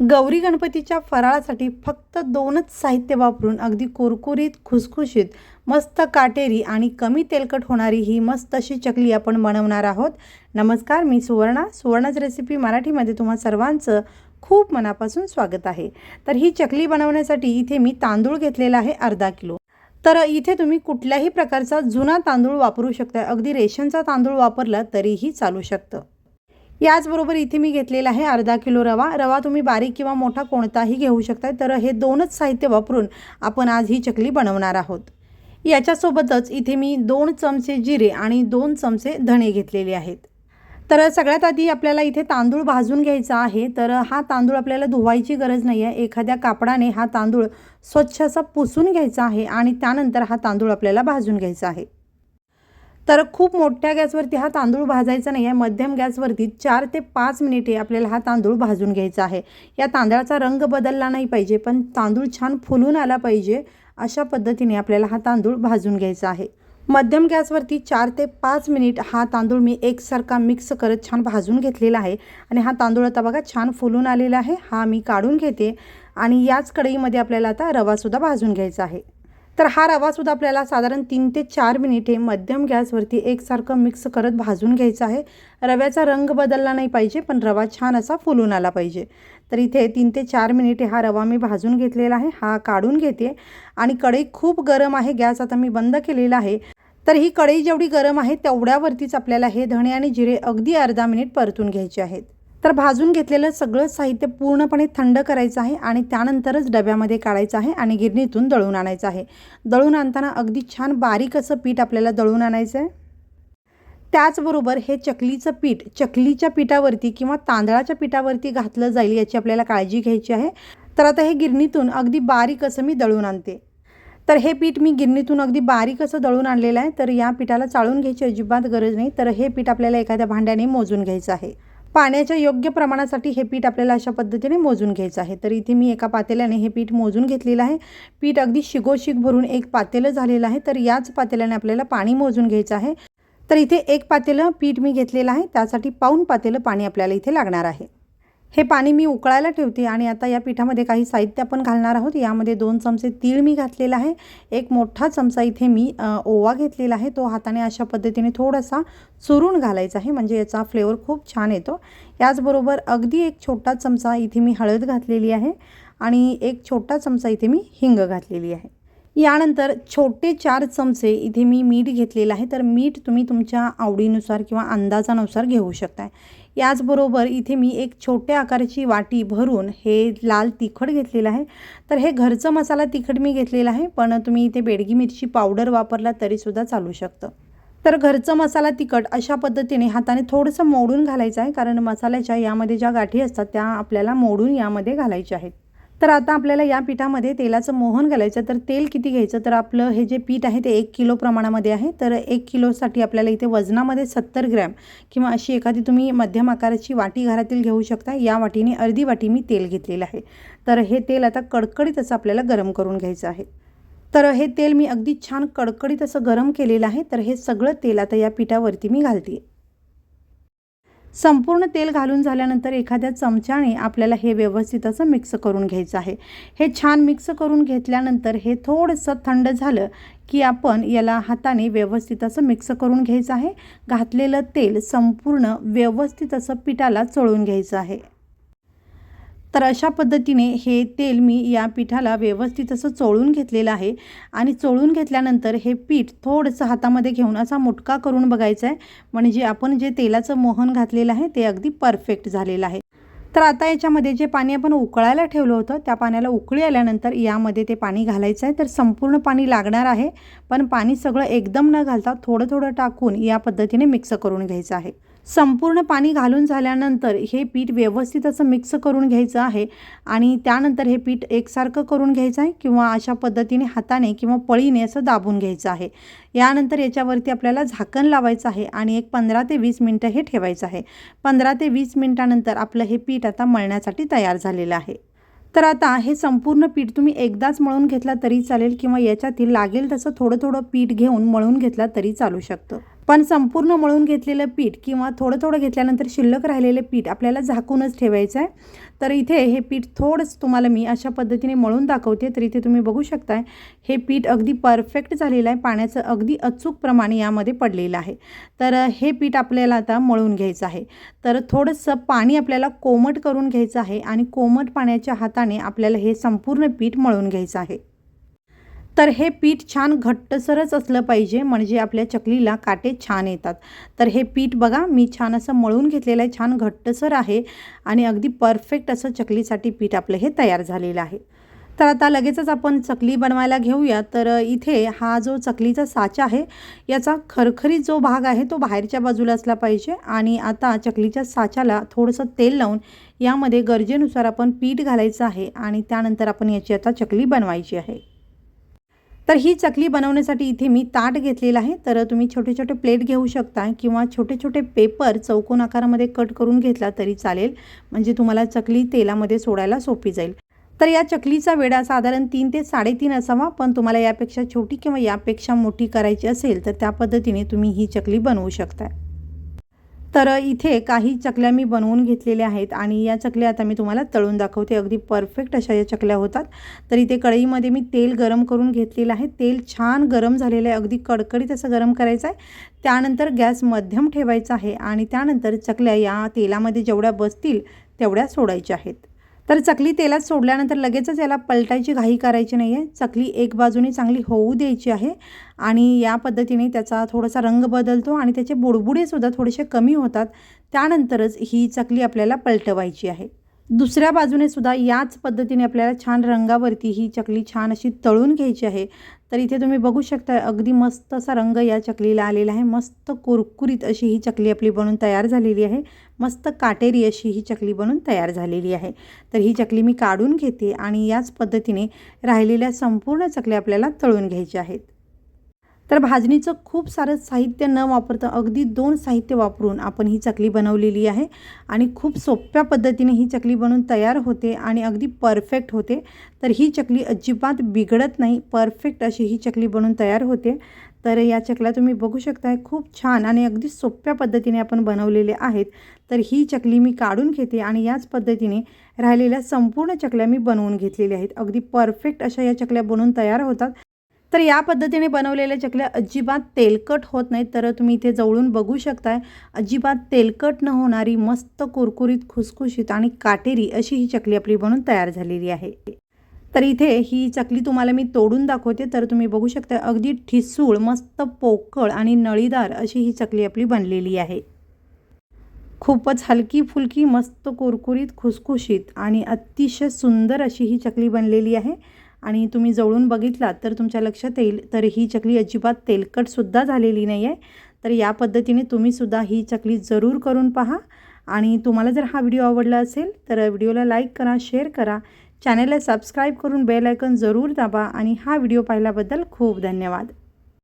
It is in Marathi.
गौरी गणपतीच्या फराळासाठी फक्त दोनच साहित्य वापरून अगदी कुरकुरीत खुसखुशीत मस्त काटेरी आणि कमी तेलकट होणारी ही मस्त अशी चकली आपण बनवणार आहोत. नमस्कार मी सुवर्णा. सुवर्णाच रेसिपी मराठीमध्ये तुम्हा सर्वांचं खूप मनापासून स्वागत आहे. तर ही चकली बनवण्यासाठी इथे मी तांदूळ घेतलेला आहे अर्धा किलो. तर इथे तुम्ही कुठल्याही प्रकारचा जुना तांदूळ वापरू शकता. अगदी रेशनचा तांदूळ वापरला तरीही चालू शकतं. याचबरोबर इथे मी घेतलेला आहे अर्धा किलो रवा. रवा तुम्ही बारीक किंवा मोठा कोणताही घेऊ शकता. तर हे दोनच साहित्य वापरून आपण आज ही चकली बनवणार आहोत. याच्यासोबतच इथे मी दोन चमचे जिरे आणि दोन चमचे धणे घेतलेले आहेत. तर सगळ्यात आधी आपल्याला इथे तांदूळ भाजून घ्यायचा आहे. तर हा तांदूळ आपल्याला धुवायची गरज नाही आहे. एखाद्या कापडाने हा तांदूळ स्वच्छ असा पुसून घ्यायचा आहे आणि त्यानंतर हा तांदूळ आपल्याला भाजून घ्यायचा आहे. तर खूप मोठ्या गॅसवरती हा तांदूळ भाजायचा नाही आहे. मध्यम गॅसवरती चार ते पाच मिनिटे आपल्याला हा तांदूळ भाजून घ्यायचा आहे. या तांदळाचा रंग बदलला नाही पाहिजे पण तांदूळ छान फुलून आला पाहिजे अशा पद्धतीने आपल्याला हा तांदूळ भाजून घ्यायचा आहे. मध्यम गॅसवरती चार ते पाच मिनिट हा तांदूळ मी एकसारखा मिक्स करत छान भाजून घेतलेला आहे. आणि हा तांदूळ आता बघा छान फुलून आलेला आहे. हा मी काढून घेते आणि याच कढईमध्ये आपल्याला आता रवासुद्धा भाजून घ्यायचा आहे. तर हा रवासुद्धा आपल्याला साधारण तीन ते चार मिनिटे मध्यम गॅसवरती एकसारखं मिक्स करत भाजून घ्यायचं आहे. रव्याचा रंग बदलला नाही पाहिजे पण रवा छान असा फुलून आला पाहिजे. तर इथे तीन ते चार मिनिटे हा रवा मी भाजून घेतलेला आहे हा काढून घेते. आणि कढई खूप गरम आहे गॅस आता मी बंद केलेला आहे. तर ही कढई जेवढी गरम आहे तेवढ्यावरतीच आपल्याला हे धणे आणि जिरे अगदी अर्धा मिनिट परतून घ्यायचे आहेत. तर भाजून घेतलेलं सगळं साहित्य पूर्णपणे थंड करायचं आहे आणि त्यानंतरच डब्यामध्ये काढायचं आहे आणि गिरणीतून दळून आणायचं आहे. दळून आणताना अगदी छान बारीक असं पीठ आपल्याला दळून आणायचं आहे त्याचबरोबर हे चकलीचं पीठ चकलीच्या पिठावरती किंवा तांदळाच्या पिठावरती घातलं जाईल याची आपल्याला काळजी घ्यायची आहे. तर आता हे गिरणीतून अगदी बारीक असं मी दळून आणते. तर हे पीठ मी गिरणीतून अगदी बारीक असं दळून आणलेलं आहे. तर या पिठाला चाळून घ्यायची अजिबात गरज नाही. तर हे पीठ आपल्याला एखाद्या भांड्याने मोजून घ्यायचं आहे. पाण्याच्या योग्य प्रमाणासाठी हे पीठ आपल्याला अशा पद्धतीने मोजून घ्यायचं आहे. तर इथे मी एका पातेल्याने हे पीठ मोजून घेतलेलं आहे. पीठ अगदी शिगोशिग भरून एक पातेलं झालेलं आहे. तर याच पातेल्याने आपल्याला पाणी मोजून घ्यायचं आहे. तर इथे एक पातेलं पीठ मी घेतलेलं आहे. त्यासाठी पाऊन पातेलं पाणी आपल्याला इथे लागणार आहे. हे पाणी मी उकळायला ठेवते आणि आता या पिठामध्ये काही साहित्य आपण घालणार आहोत. यामध्ये दोन चमचे तीळ मी घातलेला आहे. एक मोठा चमचा इथे मी ओवा घेतलेला आहे. तो हाताने अशा पद्धतीने थोडासा चुरून घालायचा आहे. म्हणजे याचा फ्लेवर खूप छान येतो. याचबरोबर अगदी एक छोटा चमचा इथे मी हळद घातलेली आहे आणि एक छोटा चमचा इथे मी हिंग घातलेली आहे. यानंतर छोटे चार चमचे इथे मी मीठ घेतलेलं आहे. तर मीठ तुम्ही तुमच्या आवडीनुसार किंवा अंदाजानुसार घेऊ शकताय. याचबरोबर इथे मी एक छोट्या आकाराची वाटी भरून हे लाल तिखट घेतलेलं आहे. तर हे घरचं मसाला तिखट मी घेतलेलं आहे. पण तुम्ही इथे बेडगी मिरची पावडर वापरला तरीसुद्धा चालू शकतं. तर घरचं मसाला तिखट अशा पद्धतीने हाताने थोडंसं मोडून घालायचं आहे. कारण मसाल्याच्या यामध्ये ज्या गाठी असतात त्या आपल्याला मोडून यामध्ये घालायच्या आहेत. तर आता आपल्याला या पिठामध्ये तेलाचं मोहन घालायचं तर तेल किती घ्यायचं? तर आपलं हे जे पीठ आहे ते एक किलो प्रमाणामध्ये आहे. तर एक किलोसाठी आपल्याला इथे वजनामध्ये सत्तर ग्रॅम किंवा अशी एखादी तुम्ही मध्यम आकाराची वाटी घरातील घेऊ शकता. या वाटीने अर्धी वाटी मी तेल घेतलेलं आहे. तर हे तेल आता कडकडीत असं आपल्याला गरम करून घ्यायचं आहे. तर हे तेल मी अगदी छान कडकडीत असं गरम केलेलं आहे. तर हे सगळं तेल आता या पिठावरती मी घालते. संपूर्ण तेल घालून झाल्यानंतर एखाद्या चमच्याने आपल्याला हे व्यवस्थित असं मिक्स करून घ्यायचं आहे. हे छान मिक्स करून घेतल्यानंतर हे थोडंसं थंड झालं की आपण याला हाताने व्यवस्थित असं मिक्स करून घ्यायचं आहे. घातलेलं तेल संपूर्ण व्यवस्थित असं पिठाला चोळून घ्यायचं आहे. तर अशा पद्धतीने हे तेल मी या पिठाला व्यवस्थित असं चोळून घेतलेलं आहे. आणि चोळून घेतल्यानंतर हे पीठ थोडंसं हातामध्ये घेऊन असा मुटका करून बघायचा आहे. म्हणजे आपण जे तेलाचं मोहन घातलेलं आहे ते अगदी परफेक्ट झालेलं आहे. तर आता याच्यामध्ये जे पाणी आपण उकळायला ठेवलं होतं त्या पाण्याला उकळी आल्यानंतर यामध्ये ते पाणी घालायचं आहे. तर संपूर्ण पाणी लागणार आहे. पण पाणी सगळं एकदम न घालता थोडं थोडं टाकून या पद्धतीने मिक्स करून घ्यायचं आहे. संपूर्ण पाणी घालून झाल्यानंतर हे पीठ व्यवस्थित असं मिक्स करून घ्यायचं आहे आणि त्यानंतर हे पीठ एकसारखं करून घ्यायचं आहे किंवा अशा पद्धतीने हाताने किंवा पळीने असं दाबून घ्यायचं आहे. यानंतर याच्यावरती आपल्याला झाकण लावायचं आहे आणि एक पंधरा ते वीस मिनटं हे ठेवायचं आहे. पंधरा ते वीस मिनटानंतर आपलं हे पीठ आता मळण्यासाठी तयार झालेलं आहे. तर आता हे संपूर्ण पीठ तुम्ही एकदाच मळून घेतला तरी चालेल किंवा याच्यातील लागेल तसं थोडं थोडं पीठ घेऊन मळून घेतला तरी चालू शकतं. पण संपूर्ण मळून घेतलेलं पीठ किंवा थोडं थोडं घेतल्यानंतर शिल्लक राहिलेलं पीठ आपल्याला झाकूनच ठेवायचं आहे. तर इथे हे पीठ थोडंच तुम्हाला मी अशा पद्धतीने मळून दाखवते तर इथे तुम्ही बघू शकताय हे पीठ अगदी परफेक्ट झालेलं आहे. पाण्याचं अगदी अचूक प्रमाणे यामध्ये पडलेलं आहे. तर हे पीठ आपल्याला आता मळून घ्यायचं आहे. तर थोडंसं पाणी आपल्याला कोमट करून घ्यायचं आहे आणि कोमट पाण्याच्या हाताने आपल्याला हे संपूर्ण पीठ मळून घ्यायचं आहे. तर हे पीठ छान घट्टसरच असलं पाहिजे म्हणजे आपल्या चकलीला काटे छान येतात. तर हे पीठ बघा मी छान असं मळून घेतलेलं आहे छान घट्टसर आहे आणि अगदी परफेक्ट असं चकलीसाठी पीठ आपलं हे तयार झालेलं आहे. तर आता लगेचच आपण चकली बनवायला घेऊया. तर इथे हा जो चकलीचा साचा आहे याचा खरखरीत जो भाग आहे तो बाहेरच्या बाजूला असला पाहिजे आणि आता चकलीच्या साच्याला थोडंसं तेल लावून यामध्ये गरजेनुसार आपण पीठ घालायचं आहे आणि त्यानंतर आपण याची आता चकली बनवायची आहे. तर ही चकली बनवण्यासाठी इथे मी ताट घेतलेलं आहे. तर तुम्ही छोटे छोटे प्लेट घेऊ शकता किंवा छोटे छोटे पेपर चौकोन आकारामध्ये कट करून घेतला तरी चालेल. म्हणजे तुम्हाला चकली तेलामध्ये सोडायला सोपी जाईल. तर या चकलीचा वेडा साधारण तीन ते साडेतीन असावा. पण तुम्हाला यापेक्षा छोटी किंवा यापेक्षा मोठी करायची असेल तर त्या पद्धतीने तुम्ही ही चकली बनवू शकता तर इथे काही चकल्या मी बनवून घेतलेल्या आहेत आणि या चकल्या आता मी तुम्हाला तळून दाखवते. अगदी परफेक्ट अशा या चकल्या होतात. तर इथे कढईमध्ये मी तेल गरम करून घेतलेलं आहे. तेल छान गरम झालेलं आहे. अगदी कडकडीत असं गरम करायचं आहे. त्यानंतर गॅस मध्यम ठेवायचा आहे आणि त्यानंतर चकल्या या तेलामध्ये जेवढ्या बसतील तेवढ्या सोडायच्या आहेत. तर चकली तेलात सोडल्यानंतर लगेचच याला पलटायची घाई करायची नाही आहे चकली एक बाजूने चांगली होऊ द्यायची आहे आणि या पद्धतीने त्याचा थोडासा रंग बदलतो आणि त्याचे बुडबुडेसुद्धा थोडेसे कमी होतात. त्यानंतरच ही चकली आपल्याला पलटवायची आहे. दुसऱ्या बाजूने सुद्धा याच पद्धतीने आपल्याला छान रंगावरती ही चकली छान अशी तळून घ्यायची आहे. तर इथे तुम्ही बघू शकता अगदी मस्त असा रंग या चकलीला आलेला आहे. मस्त कुरकुरीत अशी ही चकली आपली बनून तयार झालेली आहे. मस्त काटेरी अशी ही चकली बनून तयार झालेली आहे. तर ही चकली मी काढून घेते आणि याच पद्धतीने राहिलेल्या संपूर्ण चकल्या आपल्याला तळून घ्यायच्या आहेत. तर भाजणीचं खूप सारं साहित्य न वापरता अगदी दोन साहित्य वापरून आपण ही चकली बनवलेली आहे. आणि खूप सोप्या पद्धतीने ही चकली बनवून तयार होते आणि अगदी परफेक्ट होते. तर ही चकली अजिबात बिघडत नाही परफेक्ट अशी ही चकली बनवून तयार होते. तर या चकल्या तुम्ही बघू शकताय खूप छान आणि अगदी सोप्या पद्धतीने आपण बनवलेले आहेत. तर ही चकली मी काढून घेते आणि याच पद्धतीने राहिलेल्या संपूर्ण चकल्या मी बनवून घेतलेल्या आहेत. अगदी परफेक्ट अशा या चकल्या बनवून तयार होतात. तर या पद्धतीने बनवलेल्या चकल्या अजिबात तेलकट होत नाहीत तर तुम्ही इथे जवळून बघू शकताय. अजिबात तेलकट न होणारी मस्त कुरकुरीत खुसखुशीत आणि काटेरी अशी ही चकली आपली बनून तयार झालेली आहे. तर इथे ही चकली तुम्हाला मी तोडून दाखवते तर तुम्ही बघू शकता अगदी ठिसूळ मस्त पोकळ आणि नळीदार अशी ही चकली आपली बनलेली आहे. खूपच हलकी फुलकी मस्त कुरकुरीत खुसखुशीत आणि अतिशय सुंदर अशी ही चकली बनलेली आहे. आणि तुम्ही जवळून बघितलात तर तुमच्या लक्षात येईल तर ही चकली अजिबात तेलकटसुद्धा झालेली नाही आहे तर या पद्धतीने तुम्हीसुद्धा ही चकली जरूर करून पहा. आणि तुम्हाला जर हा व्हिडिओ आवडला असेल तर व्हिडिओला लाईक करा शेअर करा. चॅनलला सबस्क्राईब करून बेल आयकन जरूर दाबा. आणि हा व्हिडिओ पाहिल्याबद्दल खूप धन्यवाद.